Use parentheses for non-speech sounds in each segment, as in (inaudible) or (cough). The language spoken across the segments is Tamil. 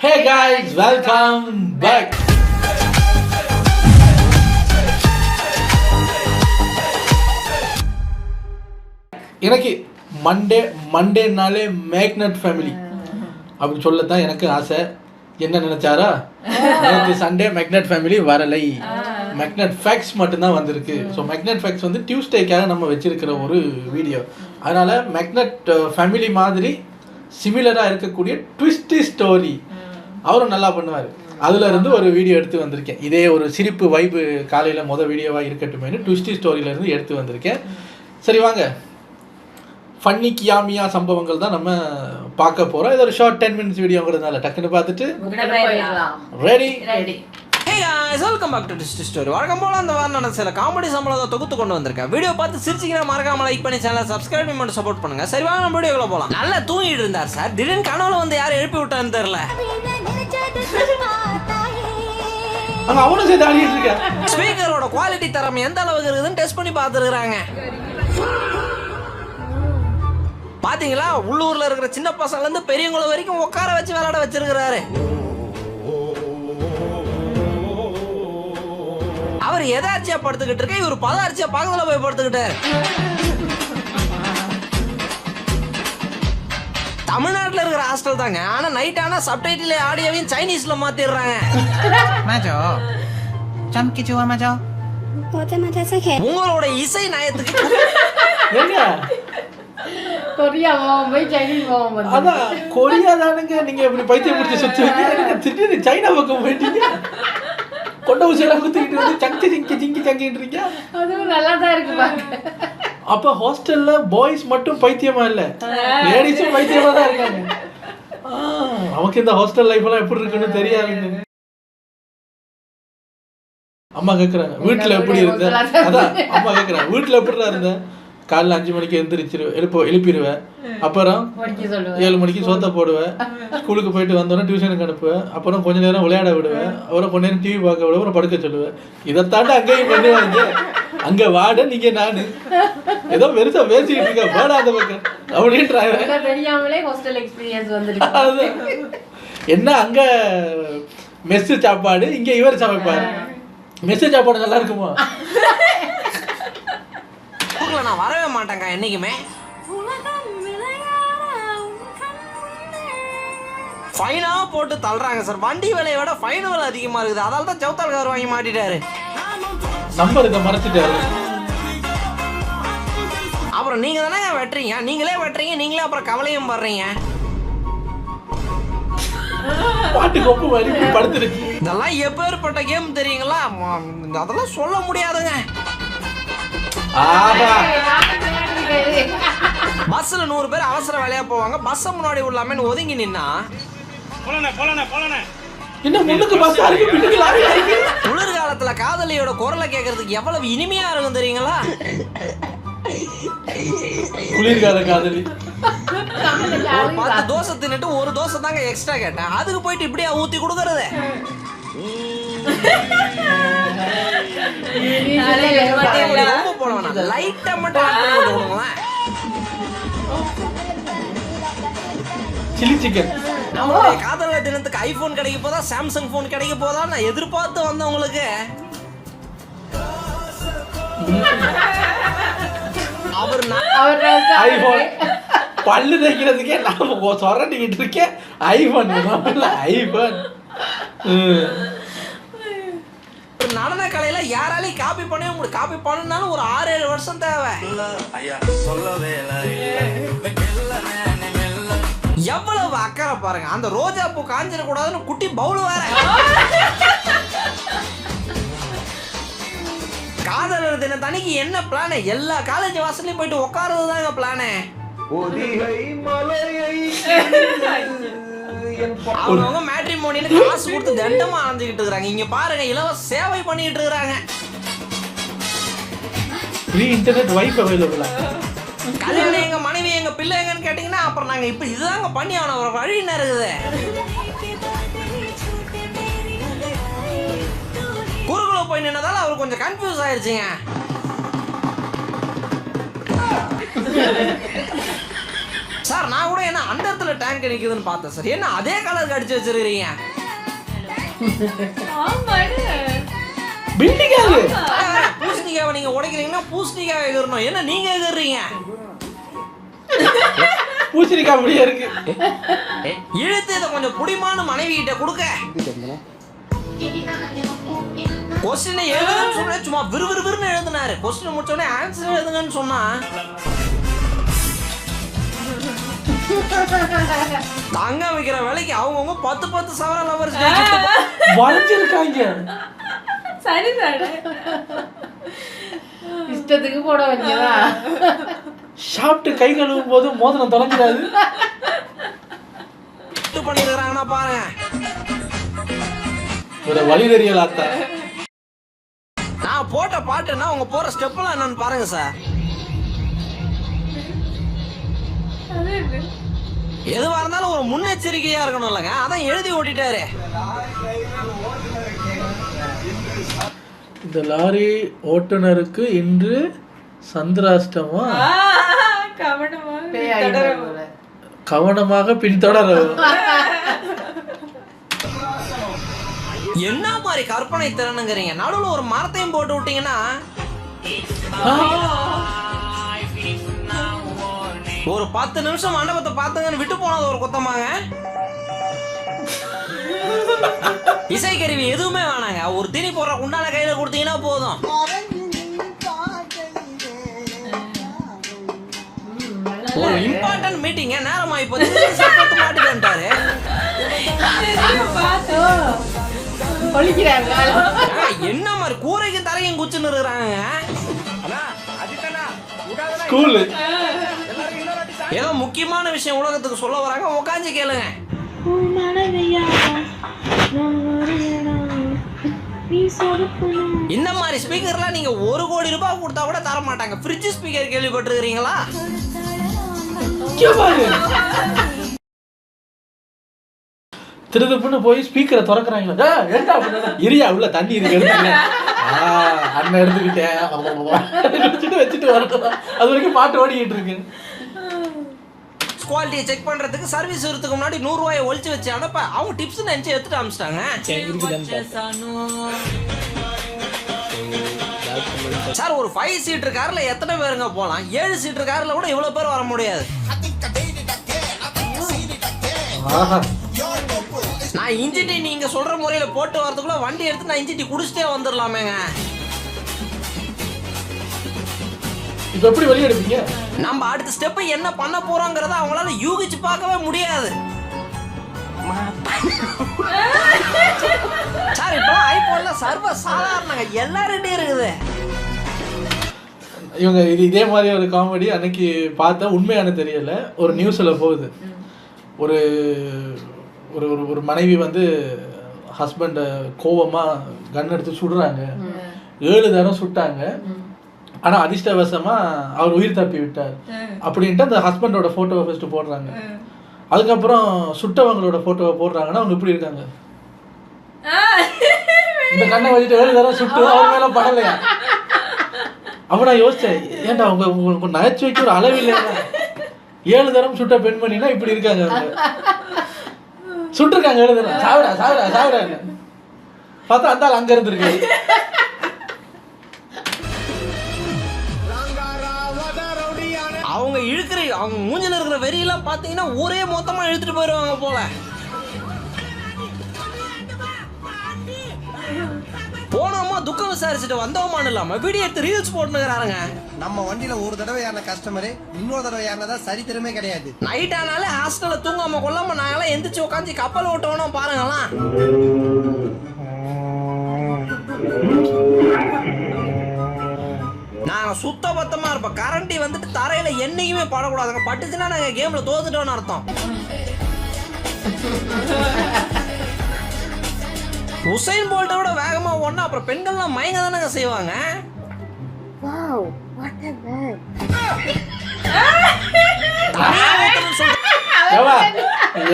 Hey guys, welcome back. எனக்கு மண்டே மண்டேனாலே மேக்னட் ஃபேமிலி அப்படி சொல்லத்தான் எனக்கு ஆசை. என்ன நினைச்சாரா? எனக்கு சண்டே மேக்னட் ஃபேமிலி வரலை. மேக்னட் ஃபேக்ஸ் மட்டும்தான் வந்திருக்கு. ஸோ மேக்னட் ஃபேக்ஸ் வந்து டியூஸ்டேக்காக நம்ம வச்சிருக்கிற ஒரு வீடியோ அதனால மேக்னட் ஃபேமிலி uh, மாதிரி சிமிலராக இருக்கக்கூடிய ட்விஸ்டி ஸ்டோரி அவரும் நல்லா பண்ணுவார். அதுல இருந்து ஒரு வீடியோ எடுத்து வந்திருக்கேன். இதே ஒரு சிரிப்பு வைப்பு காலையில முத வீடியோவா இருக்கட்டுமேனு ட்விஸ்டி ஸ்டோரியில இருந்து எடுத்து வந்திருக்கேன். சரி வாங்க. ஃபன்னி கியாமியா சம்பவங்கள் தான் நம்ம பார்க்க போறோம். இது ஒரு ஷார்ட் டென் மினிட்ஸ் வீடியோங்கிறதுனால டக்குன்னு பார்த்துட்டு ready ready welcome back to this story வழக்கம் போல அந்த வாரம் நடந்த சில காமெடி சம்பளத்தை தொகுத்து கொண்டு வந்திருக்கேன். வீடியோ பார்த்து சிரிச்சிங்கன்னா மறக்காம லைக் பண்ணி சேனலை சப்ஸ்கிரைப் பண்ணி சப்போர்ட் பண்ணுங்க. சரி வாங்க நம்ம வீடியோக்குள்ள போலாம். நல்லா தூங்கிட்டு இருந்தார் சார் திடீர்னு கனவுல வந்து யாரும் எழுப்பி விட்டான்னு தெரியல. அங்க அவனும் சேர்த்து ஆடிட்டு இருக்கேன் ஸ்பீக்கரோட குவாலிட்டி தரம் எந்த அளவுக்கு இருக்குதுன்னு டெஸ்ட் பண்ணி பார்த்துருக்காங்க பாத்தீங்களா? உள்ளூர்ல இருக்கிற சின்ன பசங்கள்ல இருந்து பெரியவங்கள வரைக்கும் உட்கார வச்சு விளையாட வச்சிருக்கிறாரு. அவர் எதார்ச்சியா படுத்துக்கிட்டு இருக்க? இவர் பதார்ச்சியா பக்கத்துல போய் படுத்துக்கிட்டார் தமிழ்நாட்டில் இருக்கிற ஹாஸ்டல் தாங்க. ஆனா நைட் ஆனா சப்டைட்டில் ஆடியோவையும் சைனீஸ்ல மாத்திடுறாங்க. மேஜோ சம்கிச்சுவா மேஜோ? உங்களோட இசை நயத்துக்கு கொரியா போய் சைனீஸ் போவோம் அதான் கொரியா தானுங்க நீங்க இப்படி பைத்தியம் பிடிச்சி சுத்தி திடீர்னு சைனா பக்கம் போயிட்டீங்க. கொண்ட ஊசியெல்லாம் குத்திக்கிட்டு வந்து சங்கி சிங்கி சிங்கி இருக்கீங்க? அதுவும் நல்லா தான் இருக்கு பாக்க. அப்ப ஹாஸ்டல்ல பாய்ஸ் மட்டும் பைத்தியமா இல்ல? லேடிஸும் பைத்தியமா தான் இருக்காங்க. நமக்கு இந்த ஹாஸ்டல் லைஃப் எல்லாம் எப்படி இருக்குன்னு தெரியாதுங்க அம்மா கேக்குறாங்க வீட்டுல எப்படி இருந்த? அதான் அம்மா கேக்குறாங்க வீட்டுல எப்படி இருந்த? காலைல அஞ்சு மணிக்கு எந்திரிச்சிரு எழுப்ப எழுப்பிடுவேன் அப்புறம் ஏழு மணிக்கு சோத்த போடுவேன் ஸ்கூலுக்கு போயிட்டு வந்தோடனே டியூஷனுக்கு அனுப்புவேன் அப்புறம் கொஞ்ச நேரம் விளையாட விடுவேன் அப்புறம் கொஞ்ச நேரம் டிவி பார்க்க விடுவேன் அப்புறம் படுக்க சொல்லுவேன் இதைத்தாண்டி அங்கேயும் பண்ணுவாங்க அங்க வாட நீங்க நானு. ஏதோ பெருசா பேசிக்கிட்டு இருக்க வாடா அந்த பக்கம். அதுதான். என்ன அங்க மெஸ் சாப்பாடு இங்க இவர் சமைப்பாரு. மெஸ் சாப்பாடு நல்லா இருக்குமா? (laughs) நான் வரவே மாட்டேங்க என்னைக்குமே. ஃபைனா போட்டு தள்ளுறாங்க சார் வண்டி விலையை விட ஃபைன் விலை அதிகமா இருக்குது. அதால தான் சவுத்தால் கார் வாங்கி மாட்டிட்டாரு. நம்பர் இதை மறைச்சிட்டாரு அப்புறம் நீங்க தானே வெட்டுறீங்க? நீங்களே வெட்டுறீங்க நீங்களே அப்புறம் கவலையும் படுறீங்க. இதெல்லாம் எப்பேற்பட்ட கேம் தெரியுங்களா? அதெல்லாம் சொல்ல முடியாதுங்க. பஸ்ல நூறு பேர் அவசர வேலையா போவாங்க. பஸ் முன்னாடி உள்ளாமன்னு ஒதுங்கி நின்னா? என்ன முன்னுக்கு பஸ் இருக்கு பின்னுக்கு லாரி இருக்கு? குளிர்காலத்துல காதலியோட குரலை கேட்கறதுக்கு எவ்வளவு இனிமையா இருக்கும் தெரியுங்களா? குளிர்கால காதலி. ஒரு பத்து தோசை தின்னுட்டு ஒரு தோசை தாங்க எக்ஸ்ட்ரா கேட்டேன். அதுக்கு போயிட்டு இப்படியா ஊத்தி கொடுக்கறது? ரொம்ப வேணாம் லைட்டா மட்டும் add பண்ணி போட்டு கொடுங்களேன் சில்லி சிக்கன். நம்மளுடைய காதலர் தினத்துக்கு ஐபோன் கிடைக்க போதா சாம்சங் போன் கிடைக்க போதா நான் எதிர்பார்த்து வந்தவங்களுக்கு? அவர் நான் அவர் ஐபோன் பல்லு தைக்கிறதுக்கே நாம சொரண்டிக்கிட்டு இருக்கேன். ஐபோன் ஐபோன் யாராலையும் காப்பி பண்ணவே முடியும் காப்பி பண்ணணும்னாலும் ஒரு ஆறு ஏழு வருஷம் தேவை. எவ்வளவு அக்கறை பாருங்க. அந்த ரோஜா பூ காஞ்சிட கூடாதுன்னு குட்டி பவுல் வேற. காதலர் தின தனிக்கு என்ன பிளான் எல்லா காலேஜ் வாசல்லையும் போயிட்டு உட்கார்றது தாங்க பிளானு (laughs) அவங்கவுங்க மேட்ரிமோனின்னு காசு கொடுத்து தண்டமா அலைஞ்சுக்கிட்டு இருக்காங்க இங்க பாருங்க இலவச சேவை பண்ணிட்டு இருக்காங்க ஃப்ரீ இன்டர்நெட் வைஃப் அவைலபிளா கல்யாணம் எங்க மனைவி எங்க பிள்ளை எங்கன்னு கேட்டீங்கன்னா அப்புறம் நாங்க இப்ப இதுதாங்க பண்ணி அவன ஒரு வழி என்ன இருக்குது. குறுக்குல போய் நின்னதால அவர் கொஞ்சம் கன்ஃபியூஸ் ஆயிருச்சுங்க. சார் நான் கூட என்ன அந்த இடத்துல டேங்க் நிக்குதுன்னு பார்த்தேன் சார். என்ன அதே கலருக்கு அடிச்சு வச்சிருக்கீங்க ஆமாடு பில்டிங் அது பூசணிக்காவை நீங்க உடைக்கிறீங்கன்னா பூசணிக்காவை எதிரணும். என்ன நீங்க எதிர்றீங்க? பூசணிக்காய் அப்படியே இருக்கு. இழுத்து இதை கொஞ்சம் புடிமான மனைவி கிட்ட கொடுக்க. கொஸ்டினை எழுதுன்னு சொன்னா சும்மா விறுவிறுவிறுன்னு எழுதினாரு. கொஸ்டின் முடிச்ச உடனே ஆன்சர் எழுதுங்கன்னு சொன்னா (laughs) தங்க வைக்கிற வேலைக்கு அவங்கவுங்க பத்து பத்து சவர லவர்ஸ் வளைஞ்சிருக்காங்க. சரி தானே. இஷ்டத்துக்கு போட வேண்டியதா? சாப்பிட்டு கை கழுவும் போது மோதிரம் தொலைஞ்சிடாது. பண்ணிருக்கிறாங்கன்னா பாருங்க ஒரு வழி தெரியல அத்தா. நான் போட்ட பாட்டுன்னா அவங்க போற ஸ்டெப்லாம் என்னன்னு பாருங்க சார் அது என்ன? எதுவா இருந்தாலும் ஒரு முன்னெச்சரிக்கையா இருக்கணும் இல்லைங்க. அதான் எழுதி ஓட்டிட்டாரு. இந்த லாரி ஓட்டுநருக்கு இன்று சந்திராஷ்டமா. கவனமாக பின்தொடர என்ன மாதிரி கற்பனை திறனுங்கிறீங்க? நடுவுல ஒரு மரத்தையும் போட்டு விட்டீங்கன்னா? ஒரு பத்து நிமிஷம் மண்டபத்தை பார்த்துங்கன்னு விட்டு போனது ஒரு குத்தமாங்க. இசைக்கருவி எதுவுமே வேணாங்க. ஒரு திணி போடுற குண்டான கையில கொடுத்தீங்கன்னா போதும். ஒரு இம்பார்ட்டன்ட் மீட்டிங்க நேரம் ஆகி போச்சு. சத்தத்தை மாட்டிட்டு வந்துட்டாரு. கொளிக்கிறாங்க ஆ, என்ன மாதிரி கூரைக்கு தரையும் குச்சுன்னு இருக்கிறாங்க. ஸ்கூலு. ஏதோ முக்கியமான விஷயம் உலகத்துக்கு சொல்ல வராங்க உட்காந்து கேளுங்க. இந்த மாதிரி ஸ்பீக்கர்லாம் நீங்க ஒரு கோடி ரூபாய் கொடுத்தா கூட தர மாட்டாங்க. Fridge speaker கேள்விப்பட்டிருக்கிறீங்களா? திருதுப்புன்னு போய் ஸ்பீக்கரை திறக்கிறாங்க "ஏய், ஏன்டா அப்படி இரியா உள்ள தண்ணி இருக்கு அண்ணன் எடுத்துக்கிட்டேன். வச்சுட்டு வச்சுட்டு வரட்டும். அது வரைக்கும் பாட்டு ஓடிக்கிட்டு இருக்கு. குவாலிட்டியை செக் பண்றதுக்கு சர்வீஸ் வரதுக்கு முன்னாடி நூறு ரூபாயை ஒழிச்சு வச்சு அனுப்ப அவங்க டிப்ஸ் நினைச்சு எடுத்துட்டு அமிச்சிட்டாங்க. சார் ஒரு ஃபைவ் சீட்டர் கார்ல எத்தனை பேருங்க போலாம்? ஏழு சீட்டர் கார்ல கூட இவ்வளவு பேர் வர முடியாது. ஆஹா. நான் இன்ஜி டீ நீங்க சொல்ற முறையில போட்டு வரதுக்குள்ள வண்டி எடுத்து நான் இன்ஜி டீ குடிச்சிட்டே வந்துடலாமேங்க இப்ப எப்படி வெளியே எடுப்பீங்க? நம்ம அடுத்த ஸ்டெப் என்ன பண்ண போறோங்கிறத அவங்களால யூகிச்சு பார்க்கவே முடியாது. சார் இப்பெல்லாம் ஐபோன்ல சர்வ சாதாரணங்க எல்லார்கிட்டயும் இருக்குது. இவங்க இது இதே மாதிரி ஒரு காமெடி அன்னைக்கு பார்த்தா உண்மையான தெரியல. ஒரு நியூஸில் போகுது. ஒரு ஒரு ஒரு ஒரு மனைவி வந்து ஹஸ்பண்டை கோவமாக கன் எடுத்து சுடுறாங்க. ஏழு தரம் சுட்டாங்க. ஆனால் அதிர்ஷ்டவசமாக அவர் உயிர் தப்பி விட்டார். அப்படின்ட்டு அந்த ஹஸ்பண்டோட ஃபோட்டோவை ஃபஸ்ட்டு போடுறாங்க. அதுக்கப்புறம் சுட்டவங்களோட ஃபோட்டோவை போடுறாங்கன்னா அவங்க எப்படி இருக்காங்க. இந்த கண்ணை வச்சுட்டு ஏழு தரம் சுட்டு அவர் மேலே படலையா? அப்ப நான் யோசிச்சேன் ஏன்டா உங்க உங்க- உங்க நகைச்சுவைக்கு ஒரு அளவு இல்லையா? ஏழு தரம் சுட்ட பெண்மணினா இப்படி இருக்காங்க அவங்க. சுட்டிருக்காங்க ஏழு தரம். சாவிடா சாவிடா சாவிடா பார்த்தா அந்த ஆள் அங்க இருந்திருக்காரு இழுக்கிற அவங்க மூஞ்சில இருக்கிற வெறியெல்லாம் பார்த்தீங்கன்னா ஊரே மொத்தமா இழுத்துட்டு போயிடுவாங்க போல. போனோமா துக்கம் விசாரிச்சுட்டு வந்தோமான்னு இல்லாம வீடியோ எடுத்து ரீல்ஸ் போட்டுக்கிறாருங்க நம்ம வண்டியில ஒரு தடவை ஏறின கஸ்டமரு இன்னொரு தடவை ஏறினதா சரித்திரமே கிடையாது. நைட் ஆனாலே ஹாஸ்டல்ல தூங்காம கொள்ளாம நாங்கெல்லாம் எந்திரிச்சு உட்காந்து கப்பல் ஓட்டணும் பாருங்களாம் சுத்த பத்தமா இருப்போம் கரண்டி வந்துட்டு தரையில என்னைக்குமே படக்கூடாதுங்க. பட்டுச்சுன்னா நாங்க கேம்ல தோத்துட்டோம்னு அர்த்தம். உசைன் போல்ட்டை விட வேகமா ஓடனா அப்புறம் பெண்கள்லாம் மயங்க தானங்க செய்வாங்க? Wow,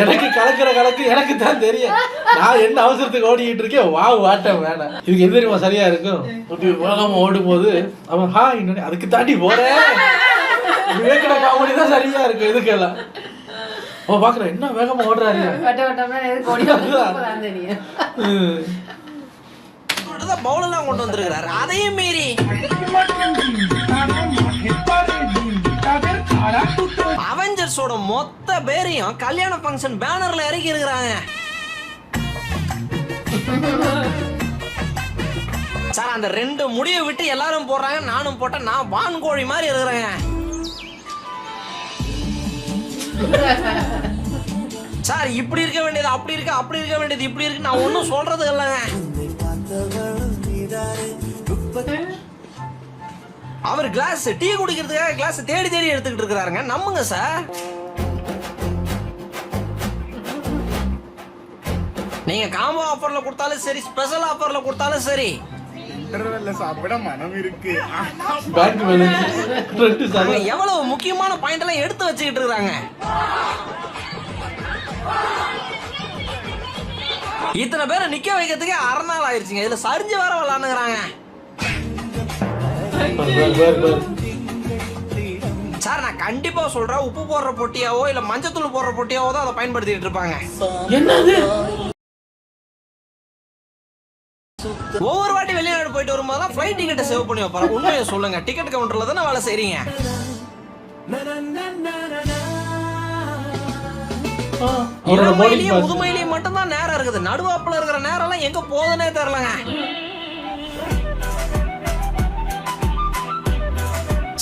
எனக்கு கலக்கிற கலக்கு எனக்கு தான் தெரியும். நான் என்ன அவசரத்துக்கு ஓடிக்கிட்டு இருக்கேன்? வா வாட்டம் வேணாம். இதுக்கு எது தெரியுமா சரியா இருக்கும்? இப்படி வேகமா ஓடும் போது அவன் ஹா இன்னொன்னு அதுக்கு தாண்டி போறேன் விவேகன காமெடி தான் சரியா இருக்கு இதுக்கெல்லாம். ஓ பாக்குறேன் என்ன வேகமா ஓடுறாரு. பவுலெல்லாம் கொண்டு வந்திருக்கிறாரு. அதையும் மீறி. அவெஞ்சர்ஸோட மொத்த பேரையும் கல்யாண ஃபங்க்ஷன் பேனர்ல இறக்கி இருக்கிறாங்க. சார் அந்த ரெண்டு முடியை விட்டு எல்லாரும் போடுறாங்க. நானும் போட்டேன் நான் வான்கோழி மாதிரி இருக்கிறேங்க. சார் இப்படி இருக்க வேண்டியது அப்படி இருக்கு அப்படி இருக்க வேண்டியது இப்படி இருக்கு நான் ஒன்றும் சொல்றது இல்லைங்க. அவர் கிளாஸ் டீ குடிக்கிறதுக்காக கிளாஸ் தேடி தேடி எடுத்துக்கிட்டு இருக்கிறாருங்க. நம்புங்க சார் நீங்க காம்போ ஆஃபர்ல கொடுத்தாலும் சரி ஸ்பெஷல் ஆஃபர்ல கொடுத்தாலும் சரி. பேங்க் பேலன்ஸ் ரெண்டு சார் அவங்க எவ்வளவு முக்கியமான பாயிண்ட் எல்லாம் எடுத்து வச்சுக்கிட்டு இருக்காங்க இத்தனை பேரை நிக்க வைக்கிறதுக்கே அரை நாள் ஆயிருச்சுங்க. இதுல சரிஞ்சு வேற விளாண்டுங்கிறாங்க சார் நான் கண்டிப்பா சொல்றேன். உப்பு போடுற பொட்டியாவோ இல்ல மஞ்சத்தூள் போடுற பொட்டியாவோ தான் அதை பயன்படுத்திட்டு இருப்பாங்க. என்னது? ஒவ்வொரு வாட்டி வெளிநாடு போயிட்டு வரும்போது தான் ஃப்ளைட் டிக்கெட்டை சேவ் பண்ணி வைப்பாங்க உண்மையை சொல்லுங்க. டிக்கெட் கவுண்டர்ல தானே வேலை செய்றீங்க? முதுமையிலயும் மட்டும்தான் நேரம் இருக்குது. நடுவாப்புல இருக்கிற நேரம் எல்லாம் எங்க போகுதுன்னே தெரியலங்க.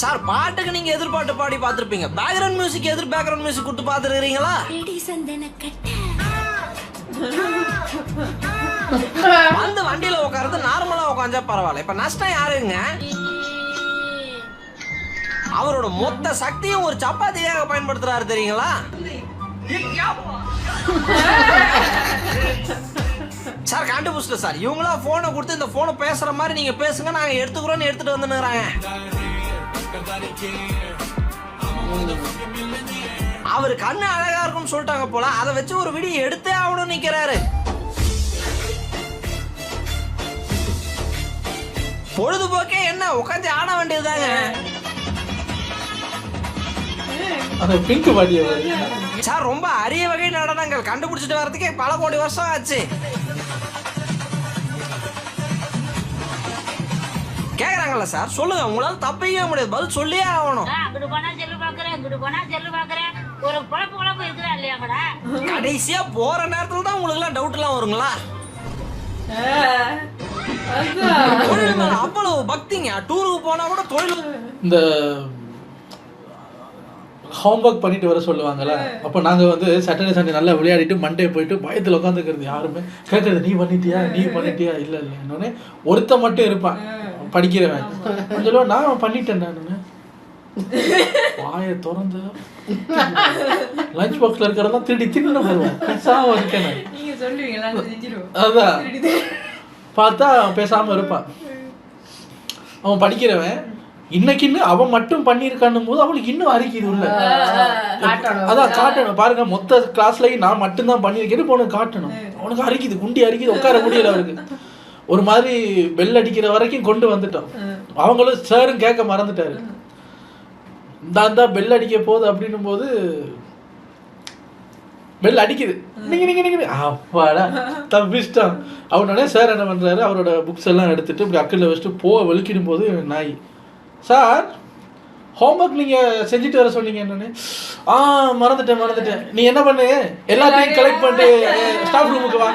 சார் பாட்டுக்கு நீங்க எதிர்பார்த்து பாடி பார்த்திருப்பீங்க. பேக்ரவுண்ட் மியூசிக் எதிர் பேக்ரவுண்ட் மியூசிக் கொடுத்து பார்த்துருக்கீங்களா வந்து வண்டியில உட்கார்றது நார்மலா உட்காந்தா பரவாயில்ல. இப்ப நஷ்டம் யாருங்க? அவரோட மொத்த சக்தியும் ஒரு சப்பாத்தியாக பயன்படுத்துறாரு தெரியுங்களா? சார் கண்டுபிடிச்சிட்ட சார். இவங்களா போனை கொடுத்து இந்த போனை பேசுற மாதிரி நீங்க பேசுங்க நாங்க எடுத்துக்கிறோம்னு எடுத்துட்டு வந்துனுறாங்க அவர் கண்ணு அழகா இருக்கும்னு சொல்லிட்டாங்க போல. அதை வச்சு ஒரு வீடியோ எடுத்தே ஆகணும் நிக்கிறாரு. பொழுதுபோக்கே என்ன? உட்காந்து ஆட வேண்டியதுதாங்க. சார் ரொம்ப அரிய வகை நடனங்கள். கண்டுபிடிச்சிட்டு வர்றதுக்கே பல கோடி வருஷம் ஆச்சு. கேக்குறாங்கல்ல சார்? சொல்லுங்க உங்களால தப்பிக்கவே முடியாது. பதில் சொல்லியே ஆகணும். அங்கிட்டு போனா செல்லு பாக்குறேன் இங்கிட்டு போனா செல்லு பாக்குறேன். ஒரு குழப்ப இருக்குதா இல்லையா கூட கடைசியா போற நேரத்துல தான் உங்களுக்கு எல்லாம் டவுட் எல்லாம் வருங்களா? தொழில் மேல அவ்வளவு பக்திங்க. டூருக்கு போனா கூட தொழில் இந்த ஹோம்ஒர்க் பண்ணிட்டு வர சொல்லுவாங்கல்ல அப்போ நாங்கள் வந்து சாட்டர்டே சண்டே நல்லா விளையாடிட்டு மண்டே போயிட்டு பயத்தில் உட்காந்துக்கிறது யாருமே. கேட்கறது நீ பண்ணிட்டியா? நீ பண்ணிட்டியா? இல்லை இல்லை. இன்னொன்னே ஒருத்த மட்டும் இருப்பான். படிக்கிறவன். அவன் சொல்லுவான் நான் பண்ணிட்டேன் நான். வாயை திறந்து லஞ்ச் பாக்ஸில் இருக்கிறதெல்லாம் திருடி தின்னு போடுவேன். பேசாம இருக்கேன் அதான். பார்த்தா அவன் பேசாம இருப்பான். அவன் படிக்கிறவன் இன்னைக்கு இன்னும் அவன் மட்டும் பண்ணியிருக்கான்னும் போது அவனுக்கு இன்னும் அரிக்குது உள்ள. அதான் காட்டணும். பாருங்க மொத்த கிளாஸ்லயும் நான் மட்டும்தான் பண்ணியிருக்கேன்னு அவனுக்கு காட்டணும். அவனுக்கு அரிக்குது குண்டி அரிக்குது உட்கார முடியல அவருக்கு ஒரு மாதிரி பெல் அடிக்கிற வரைக்கும் கொண்டு வந்துட்டோம். அவங்களும் சாரும் கேட்க மறந்துட்டாரு. தான் பெல் அடிக்க போகுது அப்படின்னும் போது பெல் அடிக்குது நீங்க நீங்க நீங்க அப்பாடா தப்பிச்சிட்டான் அவனோட சார் என்ன பண்றாரு? அவரோட புக்ஸ் எல்லாம் எடுத்துட்டு இப்படி அக்கல்ல வச்சுட்டு போ வெளிக்கிடும் போது நாய் சார் ஹோம்ஒர்க் நீங்க செஞ்சுட்டு வர சொன்னீங்க என்னன்னு? ஆ மறந்துட்டேன் மறந்துட்டேன். நீ என்ன பண்ணு? எல்லாத்தையும் கலெக்ட் பண்ணிட்டு (laughs) ஸ்டாஃப் ரூமுக்கு வா.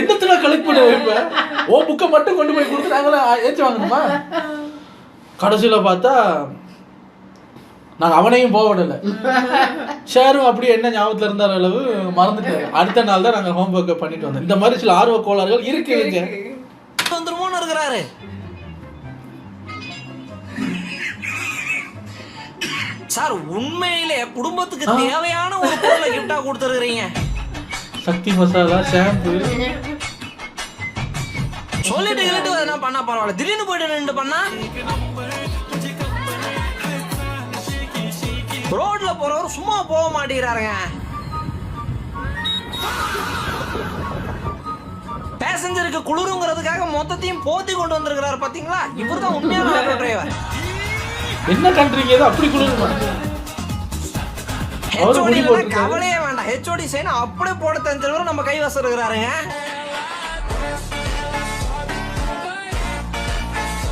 என்னத்துல கலெக்ட் பண்ண வைப்ப ஓ புக்கை மட்டும் கொண்டு போய் கொடுத்து நாங்களே ஏற்றி வாங்கணுமா? கடைசியில பார்த்தா நாங்க அவனையும் போக விடல. ஷேரும் அப்படியே என்ன ஞாபகத்துல இருந்தார் அளவு மறந்துட்டாரு. அடுத்த நாள் தான் நாங்க ஹோம் ஒர்க்கை பண்ணிட்டு வந்தோம். இந்த மாதிரி சில ஆர்வ கோளாறுகள் இருக்குங்க வந்துருமோன்னு இருக்கிறாரு. சார் உண்மையிலே குடும்பத்துக்கு தேவையான ஒரு பொருளை கிஃப்டா கொடுத்துருக்கீங்க சக்தி மசாலா ஷாம்பு சொல்லிட்டு கிள்ளிட்டு எதனா பண்ணா பரவாயில்ல. திடீர்னு போயிட்டு நின்று பண்ணா? ரோட்ல போறவர் சும்மா போக மாட்டேங்கிறாருங்க. பேசஞ்சருக்கு குளிருங்கிறதுக்காக மொத்தத்தையும் போத்தி கொண்டு வந்திருக்கிறாரு பாத்தீங்களா? இவர் தான் உண்மையான ஆட்டோ டிரைவர் என்ன கண்ட்ரிங்க ஏதோ அப்படி குளிருமா. கவலையே ஹெச்ஓடி சைன் அப்படியே போட தெரிஞ்சவரும் நம்ம கைவசம் இருக்கிறாருங்க.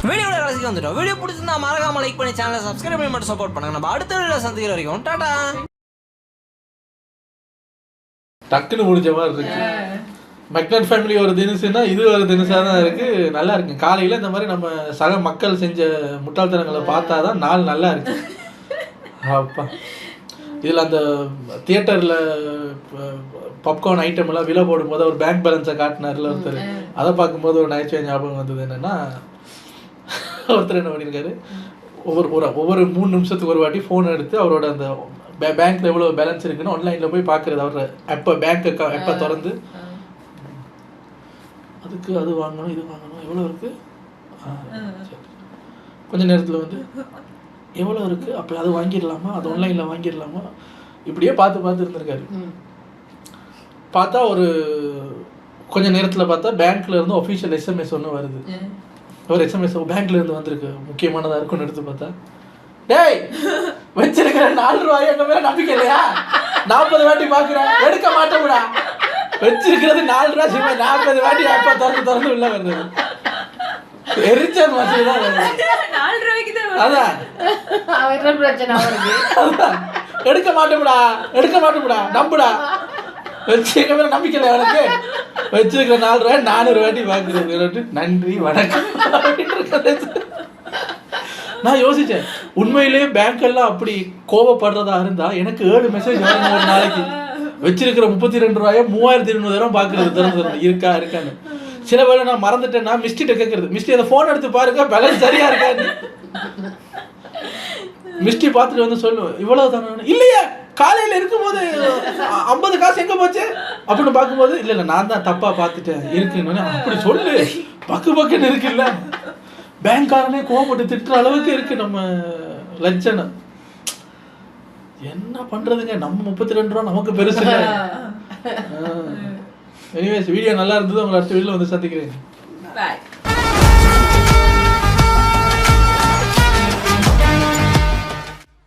வீடியோட கடைசிக்கு வந்துட்டோம். வீடியோ பிடிச்சிருந்தா மறக்காம லைக் பண்ணி சேனலை சப்ஸ்கிரைப் பண்ணி மட்டும் சப்போர்ட் பண்ணுங்க. நம்ம அடுத்த வீடியோ சந்திக்கிற வரைக்கும் டாடா. டக்குன்னு முடிஞ்ச மாதிரி இருக்கு. மெக்னட் ஃபேமிலி ஒரு தினசுனா இது ஒரு தினசாக தான் இருக்குது நல்லா இருக்கு. காலையில் இந்த மாதிரி நம்ம சக மக்கள் செஞ்ச முட்டாள்தனங்களை பார்த்தா தான் நாள் நல்லா இருக்கு. அப்பா. இதில் அந்த தியேட்டரில் பாப்கார்ன் ஐட்டம் எல்லாம் விலை போடும்போது அவர் பேங்க் பேலன்ஸை காட்டினார்ல ஒருத்தர். அதை பார்க்கும்போது ஒரு நகைச்சுவை ஞாபகம் வந்தது என்னன்னா ஒருத்தர் என்ன பண்ணியிருக்காரு? ஒவ்வொரு ஒரு ஒவ்வொரு மூணு நிமிஷத்துக்கு ஒரு வாட்டி ஃபோன் எடுத்து அவரோட அந்த பே பேங்க்ல எவ்வளோ பேலன்ஸ் இருக்குன்னு ஆன்லைனில் போய் பார்க்குறது. அவர் எப்போ பேங்க் எப்போ திறந்து. அதுக்கு அது வாங்கணும் இது வாங்கணும் எவ்வளோ இருக்கு? ஆ, சரி. கொஞ்ச நேரத்தில் வந்து எவ்வளோ இருக்கு? அப்போ அது வாங்கிடலாமா? அது ஆன்லைனில் வாங்கிடலாமா? இப்படியே பார்த்து பார்த்து இருந்திருக்காரு. பார்த்தா ஒரு கொஞ்ச நேரத்தில் பார்த்தா பேங்க்ல இருந்து ஒஃபிஷியல் எஸ்எம்எஸ் ஒன்று வருது. ஒரு எஸ்எம்எஸ் பேங்க்ல இருந்து வந்திருக்கு. முக்கியமானதா இருக்கும்னு எடுத்து பார்த்தா. டேய் வச்சிருக்கிற நாலு ரூபாய் எங்க மேல நம்பிக்கை இல்லையா? நாற்பது வாட்டி பாக்குறேன் எடுக்க மாட்டோம்டா வச்சிருக்கிறது நாலு ரூபாய் சும்மா நாற்பது வாட்டி அப்பா திறந்து திறந்து உள்ள வருது எரிச்சல் மசூல் தான் வருது அதான். பிரச்சனை. எடுக்க மாட்டோம்டா எடுக்க மாட்டோம்டா நம்புடா. வச்சிருக்க மேல நம்பிக்கை இல்லை எனக்கு வச்சிருக்கிற நாலு ரூபாய் நானூறு வாட்டி பாக்குறது நன்றி வணக்கம். நான் யோசிச்சேன் உண்மையிலேயே பேங்க் எல்லாம் அப்படி கோவப்படுறதா இருந்தா எனக்கு ஏழு மெசேஜ் வரும் ஒரு நாளைக்கு. வச்சிருக்கிற முப்பத்தி ரெண்டு ரூபாய மூவாயிரத்தி இருநூறு பாக்குறது திறந்து திறந்து இருக்கா இருக்கான்னு. சில வேளை நான் மறந்துட்டேன்னா மிஸ்டிட்ட கேட்கறது மிஸ்டி அந்த போன் எடுத்து பாருங்க பேலன்ஸ் சரியா இருக்கான்னு. மிஸ்டி பார்த்துட்டு வந்து சொல்லுவேன் இவ்வளவு தானே? இல்லையா காலையில இருக்கும்போது ஐம்பது காசு எங்க போச்சு? அப்படின்னு பார்க்கும்போது இல்ல இல்ல நான் தான் தப்பா பார்த்துட்டேன் இருக்குன்னு. அப்படி சொல்லு பக்கு பக்குன்னு இருக்குல்ல. பேங்க்காரனே கோவப்பட்டு திட்டுற அளவுக்கு இருக்கு நம்ம லட்சணம் என்ன பண்றதுங்க? நம்ம முப்பத்தி ரெண்டு ரூபா நமக்கு பெருசு எனிவேஸ் வீடியோ (laughs) நல்லா இருந்தது. உங்களை அடுத்த வீடியோல வந்து சந்திக்கிறேன்.